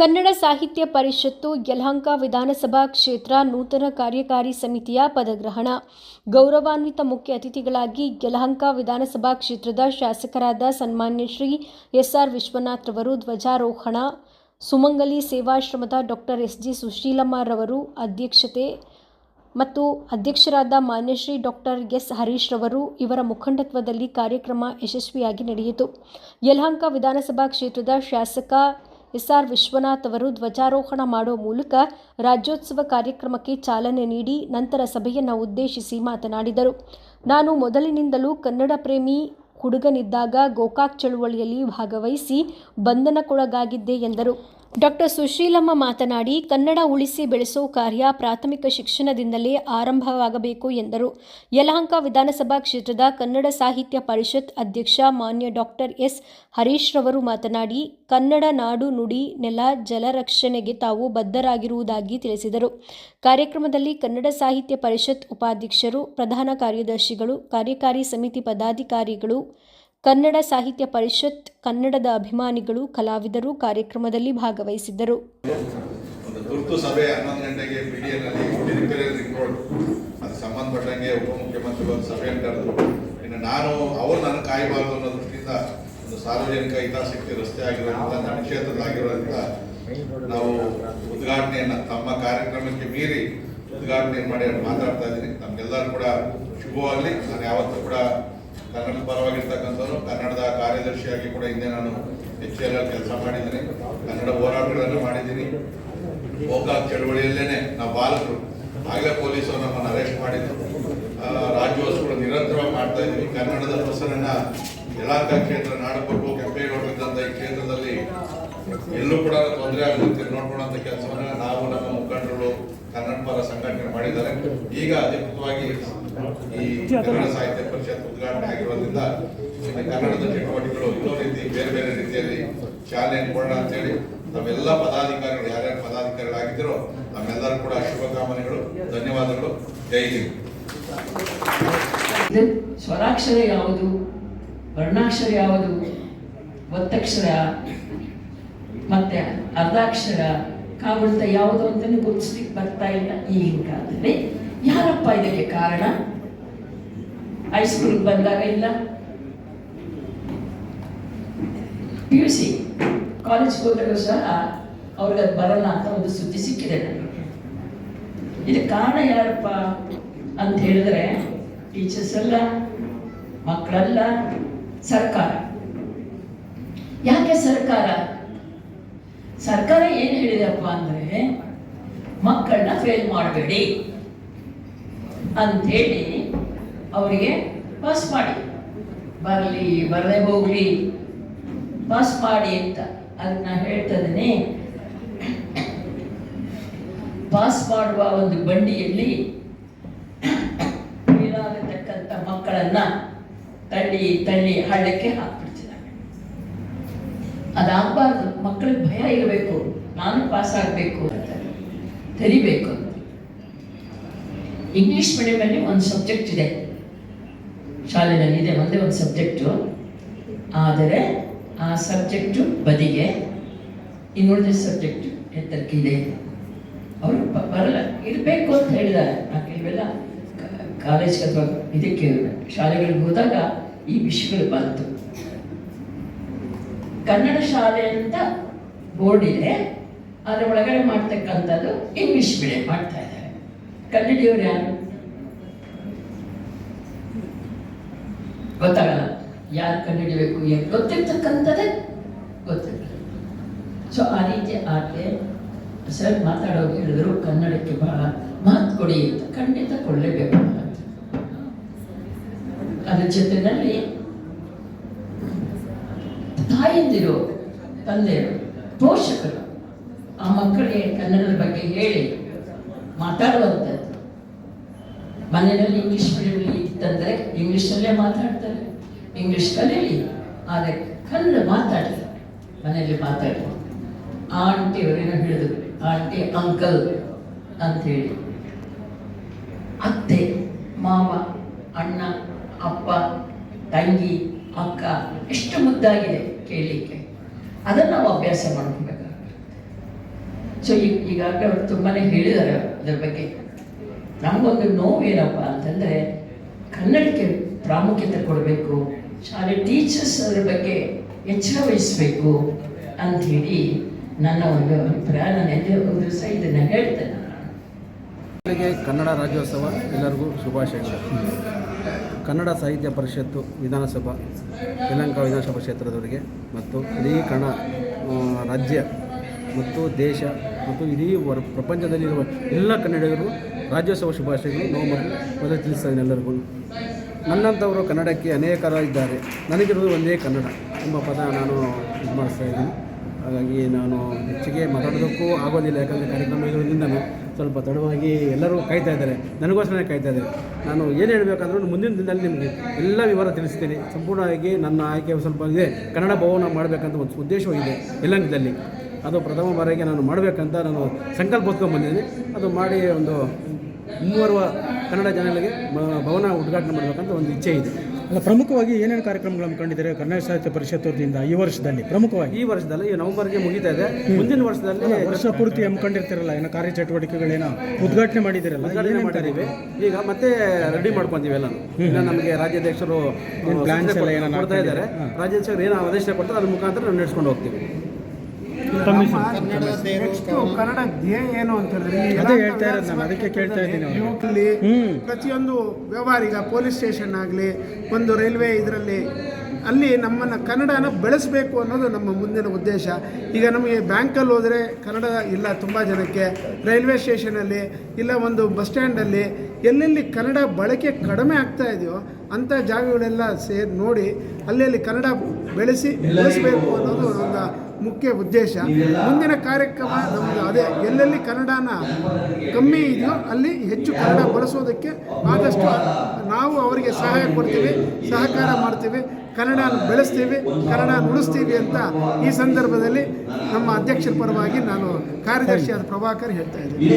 ಕನ್ನಡ ಸಾಹಿತ್ಯ ಪರಿಷತ್ತು ಯಲಹಂಕ ವಿಧಾನಸಭಾ ಕ್ಷೇತ್ರ ನೂತನ ಕಾರ್ಯಕಾರಿ ಸಮಿತಿಯ ಪದಗ್ರಹಣ. ಗೌರವಾನ್ವಿತ ಮುಖ್ಯ ಅತಿಥಿಗಳಾಗಿ ಯಲಹಂಕ ವಿಧಾನಸಭಾ ಕ್ಷೇತ್ರದ ಶಾಸಕರಾದ ಸನ್ಮಾನ್ಯ ಶ್ರೀ ಎಸ್ಆರ್ ವಿಶ್ವನಾಥ್ ರವರು ಧ್ವಜಾರೋಹಣ. ಸುಮಂಗಲಿ ಸೇವಾಶ್ರಮದ ಡಾಕ್ಟರ್ ಎಸ್ ಜಿ ಸುಶೀಲಮ್ಮರವರು ಅಧ್ಯಕ್ಷತೆ ಮತ್ತು ಅಧ್ಯಕ್ಷರಾದ ಮಾನ್ಯಶ್ರೀ ಡಾಕ್ಟರ್ ಎಸ್ ಹರೀಶ್ ರವರು ಇವರ ಮುಖಂಡತ್ವದಲ್ಲಿ ಕಾರ್ಯಕ್ರಮ ಯಶಸ್ವಿಯಾಗಿ ನಡೆಯಿತು. ಯಲಹಂಕ ವಿಧಾನಸಭಾ ಕ್ಷೇತ್ರದ ಶಾಸಕ ಎಸ್ ಆರ್ ವಿಶ್ವನಾಥ್ ಅವರು ಧ್ವಜಾರೋಹಣ ಮಾಡುವ ಮೂಲಕ ರಾಜ್ಯೋತ್ಸವ ಕಾರ್ಯಕ್ರಮಕ್ಕೆ ಚಾಲನೆ ನೀಡಿ ನಂತರ ಸಭೆಯನ್ನು ಉದ್ದೇಶಿಸಿ ಮಾತನಾಡಿದರು. ನಾನು ಮೊದಲಿನಿಂದಲೂ ಕನ್ನಡ ಪ್ರೇಮಿ, ಹುಡುಗನಿದ್ದಾಗ ಗೋಕಾಕ್ ಚಳುವಳಿಯಲ್ಲಿ ಭಾಗವಹಿಸಿ ಬಂಧನಕ್ಕೊಳಗಾಗಿದ್ದೆ ಎಂದರು. ಡಾಕ್ಟರ್ ಸುಶೀಲಮ್ಮ ಮಾತನಾಡಿ, ಕನ್ನಡ ಉಳಿಸಿ ಬೆಳೆಸೋ ಕಾರ್ಯ ಪ್ರಾಥಮಿಕ ಶಿಕ್ಷಣದಿಂದಲೇ ಆರಂಭವಾಗಬೇಕು ಎಂದರು. ಯಲಹಂಕ ವಿಧಾನಸಭಾ ಕ್ಷೇತ್ರದ ಕನ್ನಡ ಸಾಹಿತ್ಯ ಪರಿಷತ್ ಅಧ್ಯಕ್ಷ ಮಾನ್ಯ ಡಾಕ್ಟರ್ ಎಸ್. ಹರೀಶ್ ರವರು ಮಾತನಾಡಿ, ಕನ್ನಡ ನಾಡು ನುಡಿ ನೆಲ ಜಲರಕ್ಷಣೆಗೆ ತಾವು ಬದ್ಧರಾಗಿರುವುದಾಗಿ ತಿಳಿಸಿದರು. ಕಾರ್ಯಕ್ರಮದಲ್ಲಿ ಕನ್ನಡ ಸಾಹಿತ್ಯ ಪರಿಷತ್ ಉಪಾಧ್ಯಕ್ಷರು, ಪ್ರಧಾನ ಕಾರ್ಯದರ್ಶಿಗಳು, ಕಾರ್ಯಕಾರಿ ಸಮಿತಿ ಪದಾಧಿಕಾರಿಗಳು ಕನ್ನಡ ಸಾಹಿತ್ಯ ಪರಿಷತ್, ಕನ್ನಡದ ಅಭಿಮಾನಿಗಳು, ಕಲಾವಿದರು ಕಾರ್ಯಕ್ರಮದಲ್ಲಿ ಭಾಗವಹಿಸಿದ್ದರು. ತುರ್ತು ಸಭೆ ಹನ್ನೊಂದು ಗಂಟೆಗೆ ಪಿ ಡಿ ಎನ್ನಲ್ಲಿ ರಿಪೇರಿ ರಿಪೋರ್ಟ್ ಅದು ಸಂಬಂಧಪಟ್ಟಂಗೆ ಉಪಮುಖ್ಯಮಂತ್ರಿಗಳು ಒಂದು ಸಭೆಯನ್ನು ಕರೆದು ಇನ್ನು ನಾನು, ಅವರು ನನ್ನ ಕಾಯಬಾರದು ಅನ್ನೋ ದೃಷ್ಟಿಯಿಂದ ಒಂದು ಸಾರ್ವಜನಿಕ ಹಿತಾಸಕ್ತಿ ರಸ್ತೆ ಆಗಿರೋದ್ರಿಂದ ನನ್ನ ಕ್ಷೇತ್ರದಾಗಿರೋದ್ರಿಂದ ನಾವು ಉದ್ಘಾಟನೆಯನ್ನು ತಮ್ಮ ಕಾರ್ಯಕ್ರಮಕ್ಕೆ ಮೀರಿ ಉದ್ಘಾಟನೆ ಮಾಡಿ ಮಾತಾಡ್ತಾ ಇದ್ದೀನಿ. ನಮಗೆಲ್ಲರೂ ಕೂಡ ಶುಭವಾಗಲಿ. ನಾನು ಯಾವತ್ತೂ ಕೂಡ ಕನ್ನಡದ ಪರವಾಗಿರ್ತಕ್ಕಂಥವ್ರು, ಕನ್ನಡದ ಕಾರ್ಯದರ್ಶಿಯಾಗಿ ಕೂಡ ಹಿಂದೆ ನಾನು ಎಚ್ ಎಲ್ ಕೆಲಸ ಮಾಡಿದ್ದೀನಿ. ಕನ್ನಡ ಹೋರಾಟಗಳನ್ನು ಮಾಡಿದ್ದೀನಿ. ಗೋಕಾಕ್ ಚಳವಳಿಯಲ್ಲೇನೆ ನಾವು ಬಾಲಕರು. ಆಗಲೇ ಪೊಲೀಸರು ನಮ್ಮನ್ನು ಅರೆಸ್ಟ್ ಮಾಡಿದ್ರು. ರಾಜ್ಯೋತ್ಸವಗಳು ರಾಜ್ಯೋತ್ಸವ ನಿರಂತರವಾಗಿ ಮಾಡ್ತಾ ಇದ್ವಿ. ಕನ್ನಡದ ಹೆಸರನ್ನ ಯಲಹಂಕ ಕ್ಷೇತ್ರ ನಾಡಪಟ್ಟು ಕೆಂಪೇಗೌಡರಿದ್ದಂಥ ಈ ಕ್ಷೇತ್ರದಲ್ಲಿ ಎಲ್ಲೂ ಕೂಡ ತೊಂದರೆ ಆಗುತ್ತೆ. ನೋಡ್ಕೊಳ್ಳೋಂಥ ಕೆಲಸವನ್ನ ನಾವು ನಮ್ಮ ಮುಖಂಡರು ಕನ್ನಡ ಪರ ಸಂಘಟನೆ ಮಾಡಿದ್ದಾರೆ. ಈಗ ಅಧಿಕೃತವಾಗಿ ಈ ಕನ್ನಡ ಸಾಹಿತ್ಯ ಪರಿಷತ್ ಉದ್ಘಾಟನೆ ಆಗಿರೋದ್ರಿಂದ ಕನ್ನಡದ ಚಟುವಟಿಕೆಗಳು ಇನ್ನೂ ರೀತಿ ಬೇರೆ ಬೇರೆ ರೀತಿಯಲ್ಲಿ ಚಾಲನೆ ಕೊಡೋಣ ಅಂತೇಳಿ ನಮ್ಮೆಲ್ಲ ಪದಾಧಿಕಾರಿಗಳು, ಯಾರ್ಯಾರು ಪದಾಧಿಕಾರಿಗಳಾಗಿದ್ದರೋ ನಮ್ಮೆಲ್ಲರೂ ಕೂಡ ಶುಭಕಾಮನೆಗಳು ಧನ್ಯವಾದಗಳು. ಜೈ ಹಿಂದ್. ಸ್ವರಾಕ್ಷರ ಯಾವುದು, ವರ್ಣಾಕ್ಷರ ಯಾವುದು ಒತ್ತಕ್ಷರ ಮತ್ತೆ ಅರ್ಧಾಕ್ಷರ ಕಾಗುಣಿತ ಯಾವುದು ಅಂತಲೂ ಗುರುತಿಸ್ಲಿಕ್ಕೆ ಬರ್ತಾ ಇಲ್ಲ ಈಗಿನ ಕಾಲದಲ್ಲಿ. ಯಾರಪ್ಪ ಇದಕ್ಕೆ ಕಾರಣ? ಹೈಸ್ಕೂಲ್ಗೆ ಬಂದಾಗ ಇಲ್ಲ. ಪಿ ಯು ಸಿ ಕಾಲೇಜ್ಗೆ ಹೋದಾಗ ಸಹ ಅವ್ರಿಗೆ ಅದು ಬರಲ್ಲ ಅಂತ ಒಂದು ಸುದ್ದಿ ಸಿಕ್ಕಿದೆ ನನಗೆ. ಇದಕ್ಕೆ ಕಾರಣ ಯಾರಪ್ಪ ಅಂತ ಹೇಳಿದ್ರೆ ಟೀಚರ್ಸ್ ಅಲ್ಲ, ಮಕ್ಕಳಲ್ಲ, ಸರ್ಕಾರ. ಯಾಕೆ ಸರ್ಕಾರ? ಸರ್ಕಾರ ಏನು ಹೇಳಿದಪ್ಪ ಅಂದ್ರೆ, ಮಕ್ಕಳನ್ನ ಫೇಲ್ ಮಾಡಬೇಡಿ ಅಂಥೇಳಿ ಅವರಿಗೆ ಪಾಸ್ ಮಾಡಿ. ಬರಲಿ, ಬರದೇ ಹೋಗಲಿ ಪಾಸ್ ಮಾಡಿ ಅಂತ. ಅದನ್ನ ಹೇಳ್ತದೇನೆ ಪಾಸ್ ಮಾಡುವ ಒಂದು ಬಂಡಿಯಲ್ಲಿ ಏನಾಗತಕ್ಕಂಥ ಮಕ್ಕಳನ್ನ ತಳ್ಳಿ ತಳ್ಳಿ ಹಳ್ಳಕ್ಕೆ ಹಾಕ್ಬಿಡ್ತಿದ್ದಾರೆ ಅದಾಗಬಾರ್ದು. ಮಕ್ಕಳಿಗೆ ಭಯ ಇರಬೇಕು. ನಾನು ಪಾಸ್ ಆಗಬೇಕು ಅಂತ. ತೆರಿಬೇಕು ಇಂಗ್ಲೀಷ್ ಮೀಡಿಯಮಲ್ಲಿ ಒಂದು ಸಬ್ಜೆಕ್ಟ್ ಇದೆ. ಶಾಲೆಯಲ್ಲಿ ಇದೆ, ಒಂದೇ ಒಂದು ಸಬ್ಜೆಕ್ಟು ಆದರೆ ಆ ಸಬ್ಜೆಕ್ಟು ಬದಿಗೆ ಇನ್ನುಳಿದ ಸಬ್ಜೆಕ್ಟ್ ಎತ್ತರಕ್ಕಿದೆ ಅವರು ಬರಲ್ಲ. ಇರಬೇಕು ಅಂತ ಹೇಳಿದ್ದಾರೆ. ನಾನು ಇವೆಲ್ಲ ಕಾಲೇಜ್ ಅಥವಾ ಇದಕ್ಕೆ ಶಾಲೆಗಳಿಗೆ ಹೋದಾಗ ಈ ವಿಷಯಗಳು ಬಂತು. ಕನ್ನಡ ಶಾಲೆ ಅಂತ ಬೋರ್ಡ್ ಇದೆ. ಅದರ ಒಳಗಡೆ ಮಾಡ್ತಕ್ಕಂಥದ್ದು ಇಂಗ್ಲಿಷ್ ಮೀಡಿಯಂ ಮಾಡ್ತಾ ಇದ್ದಾರೆ. ಕನ್ನಡಿಯವರು ಯಾರು? ಗೊತ್ತಾಗಲ್ಲ? ಯಾರು ಕಂಡುಹಿಡಿಬೇಕು ಗೊತ್ತಿರ್ತಕ್ಕಂಥದ್ದೇ ಗೊತ್ತಿಲ್ಲ ಸೊ ಆ ರೀತಿ ಆಕೆ ಸರ್ ಮಾತಾಡೋದು ಹೇಳಿದ್ರು ಕನ್ನಡಕ್ಕೆ ಬಹಳ ಮಹತ್ವ ಕೊಡಿ ಅಂತ ಖಂಡಿತ ಕೊಡಲೇಬೇಕು ಅದ್ರ ಜೊತೆಯಲ್ಲಿ ತಾಯಂದಿರು, ತಂದೆಯರು, ಪೋಷಕರು, ಆ ಮಕ್ಕಳಿಗೆ ಕನ್ನಡದ ಬಗ್ಗೆ ಹೇಳಿ ಮಾತಾಡುವಂಥದ್ದು ಮನೆಯಲ್ಲಿ ಇಂಗ್ಲೀಷ್ ಮೀಡಿಯಂ ಇತ್ತಂದರೆ ಇಂಗ್ಲೀಷಲ್ಲೇ ಮಾತಾಡ್ತಾರೆ ಇಂಗ್ಲೀಷ್ ಕಲೀಲಿ ಆದರೆ ಕನ್ನಡ ಮಾತಾಡಿ ಮನೆಯಲ್ಲಿ ಮಾತಾಡಿ ಆಂಟಿ ಅವರೇನೋ ಹೇಳಿದ್ರು, ಆಂಟಿ ಅಂಕಲ್ ಅಂಥೇಳಿ ಅತ್ತೆ, ಮಾವ, ಅಣ್ಣ, ಅಪ್ಪ, ತಂಗಿ, ಅಕ್ಕ, ಎಷ್ಟು ಮುದ್ದಾಗಿದೆ. ಕೇಳಲಿಕ್ಕೆ. ಅದನ್ನು ನಾವು ಅಭ್ಯಾಸ ಮಾಡ್ಕೋಬೇಕಾಗುತ್ತೆ. ಸೊ ಈಗ ಈಗಾಗಲೇ ಅವರು ತುಂಬಾ ಹೇಳಿದ್ದಾರೆ ಅದ್ರ ಬಗ್ಗೆ. ನಮಗೊಂದು ನೋವು ಏನಪ್ಪ ಅಂತಂದರೆ, ಕನ್ನಡಕ್ಕೆ ಪ್ರಾಮುಖ್ಯತೆ ಕೊಡಬೇಕು, ಶಾಲೆ ಟೀಚರ್ಸ್ ಅದ್ರ ಬಗ್ಗೆ ಎಚ್ಚರ ವಹಿಸಬೇಕು ಅಂಥೇಳಿ ನನ್ನ ಒಂದು ಅಭಿಪ್ರಾಯ. ನಾನು ಎಲ್ಲೇ ಒಂದು ದಿವಸ ಇದನ್ನು ಹೇಳ್ತೇನೆ. ಕನ್ನಡ ರಾಜ್ಯೋತ್ಸವ ಎಲ್ಲರಿಗೂ ಶುಭಾಶಯಗಳು. ಕನ್ನಡ ಸಾಹಿತ್ಯ ಪರಿಷತ್ತು ವಿಧಾನಸಭಾ ಯಲಹಂಕ ವಿಧಾನಸಭಾ ಕ್ಷೇತ್ರದವರಿಗೆ ಮತ್ತು ಇಡೀ ಕಣ ರಾಜ್ಯ ಮತ್ತು ದೇಶ ಮತ್ತು ಇಡೀ ವರ್, ಪ್ರಪಂಚದಲ್ಲಿರುವ ಎಲ್ಲ ಕನ್ನಡಿಗರು ರಾಜ್ಯೋತ್ಸವ ಶುಭಾಶಯಗಳು. ನವಂಬರ್ ಮೊದಲು ತಿಳಿಸ್ತಾ ಇದ್ದೀನಿ ಎಲ್ಲರಿಗೂ. ನನ್ನಂಥವರು ಕನ್ನಡಕ್ಕೆ ಅನೇಕರ ಇದ್ದಾರೆ ನನಗಿರೋದು ಒಂದೇ ಕನ್ನಡ ಎಂಬ ಪದ ನಾನು ಇದು ಮಾಡಿಸ್ತಾ ಇದ್ದೀನಿ. ಹಾಗಾಗಿ ನಾನು ಹೆಚ್ಚಿಗೆ ಮಾತಾಡೋದಕ್ಕೂ ಆಗೋದಿಲ್ಲ, ಯಾಕಂದರೆ ಕಾರ್ಯಕ್ರಮ ಇರೋದ್ರಿಂದ ನಾನು ಸ್ವಲ್ಪ ತಡವಾಗಿ ಎಲ್ಲರೂ ಕಾಯ್ತಾ ಇದ್ದಾರೆ, ನನಗೋಸ್ಕರನೇ ಕಾಯ್ತಾ ಇದ್ದಾರೆ. ನಾನು ಏನು ಹೇಳಬೇಕಾದ್ರೂ ಮುಂದಿನ ದಿನದಲ್ಲಿ ನಿಮಗೆ ಎಲ್ಲ ವಿವರ ತಿಳಿಸ್ತೀನಿ. ಸಂಪೂರ್ಣವಾಗಿ ನನ್ನ ಆಯ್ಕೆ ಸ್ವಲ್ಪ ಇದೆ. ಕನ್ನಡ ಭವನ ಮಾಡಬೇಕಂತ ಒಂದು ಉದ್ದೇಶವೂ ಇದೆ ಯಲಹಂಕದಲ್ಲಿ ಅದು ಪ್ರಥಮ ಬಾರಿಗೆ ನಾನು ಮಾಡಬೇಕಂತ ನಾನು ಸಂಕಲ್ಪ ಬಂದಿದ್ದೀನಿ. ಅದು ಮಾಡಿ ಒಂದು ಮುಂಬರುವ ಕನ್ನಡ ಜನಗಳಿಗೆ ಭವನ ಉದ್ಘಾಟನೆ ಮಾಡಬೇಕಂತ ಒಂದು ಇಚ್ಛೆ ಇದೆ. ಅಲ್ಲ ಪ್ರಮುಖವಾಗಿ ಏನೇನು ಕಾರ್ಯಕ್ರಮಗಳು ಹಮ್ಮಿಕೊಂಡಿದ್ದಾರೆ ಕನ್ನಡ ಸಾಹಿತ್ಯ ಪರಿಷತ್ ವತಿಯಿಂದ ಈ ವರ್ಷದಲ್ಲಿ ಪ್ರಮುಖವಾಗಿ? ಈ ವರ್ಷದಲ್ಲಿ ಈ ನವೆಂಬರ್ಗೆ ಮುಗಿತಾ ಇದೆ. ಮುಂದಿನ ವರ್ಷದಲ್ಲಿ ವರ್ಷ ಪೂರ್ತಿ ಹಮ್ಮಿಕೊಂಡಿರ್ತಿರಲ್ಲ ಏನೋ ಕಾರ್ಯಚಟುವಟಿಕೆಗಳೇನೋ ಉದ್ಘಾಟನೆ ಮಾಡಿದಿರಲ್ಲ ಉದ್ಘಾಟನೆ ಏನೇನು ಮಾಡಿದ್ದೀವಿ. ಈಗ ಮತ್ತೆ ರೆಡಿ ಮಾಡ್ಕೊಂತೀವಿ ಎಲ್ಲ ನಮಗೆ ರಾಜ್ಯಾಧ್ಯಕ್ಷರು ಪ್ಲಾನ್ಸ್ ಎಲ್ಲ ಏನೋ ಮಾಡ್ತಾ ಇದ್ದಾರೆ. ರಾಜ್ಯಾಧ್ಯಕ್ಷರು ಏನೋ ಆದೇಶ ಕೊಡ್ತಾರೆ ಅದ್ರ ಮುಖಾಂತರ ನಾವು ನಡೆಸ್ಕೊಂಡು ಹೋಗ್ತೀವಿ. ನೆಕ್ಸ್ಟ್ ಕನ್ನಡ ಧ್ಯೇಯ ಏನು ಅಂತ ಅದೇ ಹೇಳ್ತಾ ಇರೋದು ನಾನು, ಅದಕ್ಕೆ ಕೇಳ್ತಾ ಇದ್ದೀನಿ. ಪ್ರತಿಯೊಂದು ವ್ಯವಹಾರ ಈಗ ಪೊಲೀಸ್ ಸ್ಟೇಷನ್ ಆಗಲಿ ಒಂದು ರೈಲ್ವೆ ಇದರಲ್ಲಿ ಅಲ್ಲಿ ನಮ್ಮನ್ನು ಕನ್ನಡನ ಬೆಳೆಸಬೇಕು ಅನ್ನೋದು ನಮ್ಮ ಮುಂದಿನ ಉದ್ದೇಶ. ಈಗ ನಮಗೆ ಬ್ಯಾಂಕಲ್ಲಿ ಹೋದರೆ ಕನ್ನಡ ಇಲ್ಲ ತುಂಬ ಜನಕ್ಕೆ. ರೈಲ್ವೆ ಸ್ಟೇಷನಲ್ಲಿ ಇಲ್ಲ ಒಂದು ಬಸ್ ಸ್ಟ್ಯಾಂಡಲ್ಲಿ ಎಲ್ಲೆಲ್ಲಿ ಕನ್ನಡ ಬಳಕೆ ಕಡಿಮೆ ಆಗ್ತಾ ಇದೆಯೋ ಅಂಥ ಜಾಗಗಳೆಲ್ಲ ಸೇರಿ ನೋಡಿ ಅಲ್ಲೆಲ್ಲಿ ಕನ್ನಡ ಬೆಳೆಸಿ ಬೆಳೆಸಬೇಕು ಅನ್ನೋದು ಒಂದು ಮುಖ್ಯ ಉದ್ದೇಶ ಮುಂದಿನ ಕಾರ್ಯಕ್ರಮ ನಮ್ಮದು ಅದೇ. ಎಲ್ಲೆಲ್ಲಿ ಕನ್ನಡನ ಕಮ್ಮಿ ಇದೆಯೋ ಅಲ್ಲಿ ಹೆಚ್ಚು ಕನ್ನಡ ಬಳಸೋದಕ್ಕೆ ಆದಷ್ಟು ನಾವು ಅವರಿಗೆ ಸಹಾಯ ಕೊಡ್ತೀವಿ, ಸಹಕಾರ ಮಾಡ್ತೀವಿ ಕನ್ನಡ ಬೆಳೆಸ್ತೀವಿ ಕನ್ನಡ ನುಡಿಸ್ತೀವಿ ಅಂತ ಈ ಸಂದರ್ಭದಲ್ಲಿ ನಮ್ಮ ಅಧ್ಯಕ್ಷರ ಪರವಾಗಿ ನಾನು ಕಾರ್ಯದರ್ಶಿಯಾದ ಪ್ರಭಾಕರ್ ಹೇಳ್ತಾ ಇದ್ದೀನಿ.